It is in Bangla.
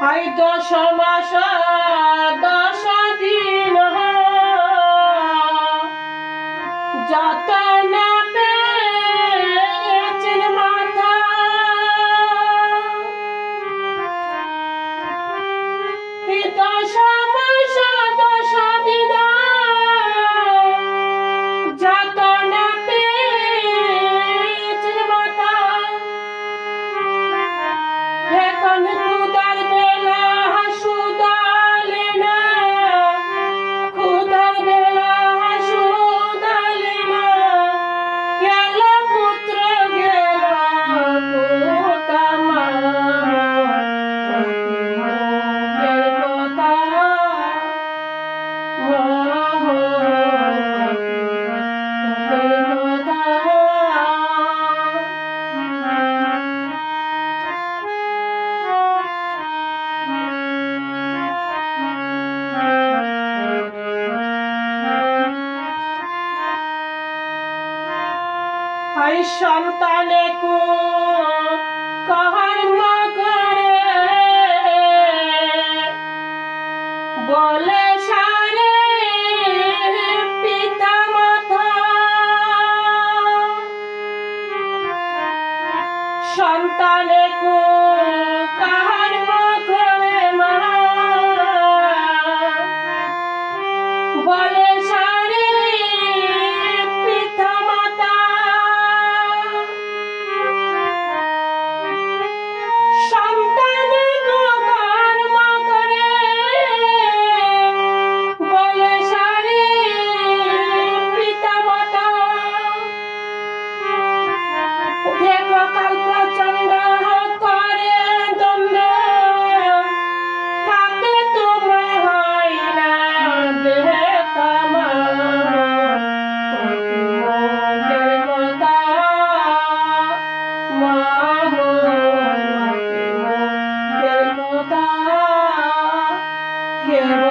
হয় দশ মাস দশ দিন যতন হয় সন্তানে কু কর্ম করে। বলে সারে পিতা মাতা। সন্তানে কু কাহ Yeah.